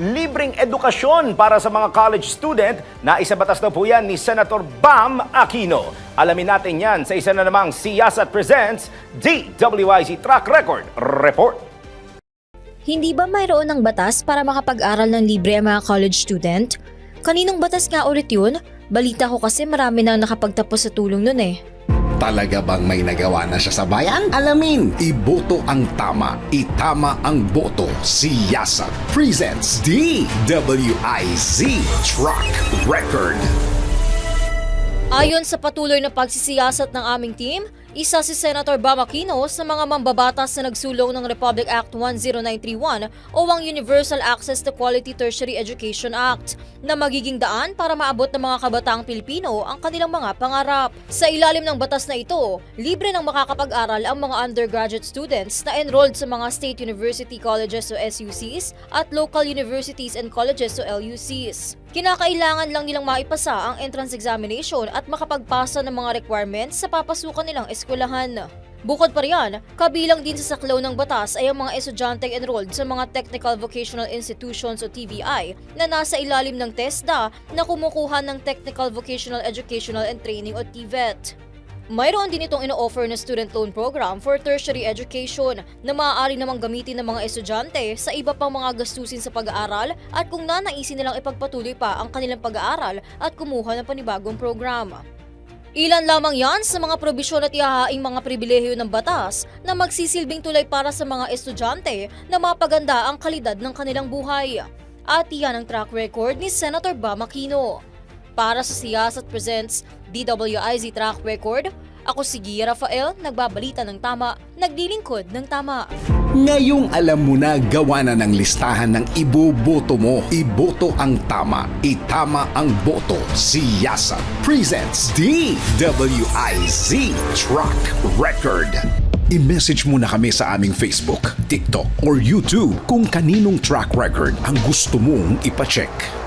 libreng edukasyon para sa mga college student na isabatas na po yan ni Senator Bam Aquino. Alamin natin yan sa isa na namang Siyasat Presents DWIC Track Record Report. Hindi ba mayroon ng batas para makapag-aral ng libre ang mga college student? Kaninong batas nga ulit yun? Balita ko kasi marami nang nakapagtapos sa tulong nun eh. Talaga bang may nagawa na siya sa bayan? Alamin, iboto ang tama, itama ang boto. Siyasa presents DWIZ Truck Record. Ayon sa patuloy na pagsisiyasat ng aming team, isa si Senator Bam Aquino sa mga mambabatas na nagsulong ng Republic Act 10931 o ang Universal Access to Quality Tertiary Education Act na magiging daan para maabot ng mga kabataang Pilipino ang kanilang mga pangarap. Sa ilalim ng batas na ito, libre nang makakapag-aral ang mga undergraduate students na enrolled sa mga state university colleges o SUCs at local universities and colleges o LUCs. Kinakailangan lang nilang maipasa ang entrance examination at makapagpasa ng mga requirements sa papasukan nilang eskwelahan. Bukod pa riyan, kabilang din sa saklaw ng batas ay ang mga estudyanteng enrolled sa mga Technical Vocational Institutions o TVI na nasa ilalim ng TESDA na kumukuha ng Technical Vocational Educational and Training o TVET. Mayroon din itong ino-offer na student loan program for tertiary education na maaari namang gamitin ng mga estudyante sa iba pang mga gastusin sa pag-aaral at kung nanaisin nilang ipagpatuloy pa ang kanilang pag-aaral at kumuha ng panibagong program. Ilan lamang yan sa mga probisyon at ihahaing mga pribilehyo ng batas na magsisilbing tulay para sa mga estudyante na mapaganda ang kalidad ng kanilang buhay. At iyan ang track record ni Senator Bam Aquino. Para sa Siyasat Presents DWIZ Track Record, ako si Gia Rafael, nagbabalita ng tama, nagdilingkod ng tama. Ngayong alam mo na gawa na ng listahan ng iboboto mo. Iboto ang tama, itama ang boto. Siyasa presents DWIZ Truck Record. I-message mo na kami sa aming Facebook, TikTok, or YouTube kung kaninong track record ang gusto mong ipacheck.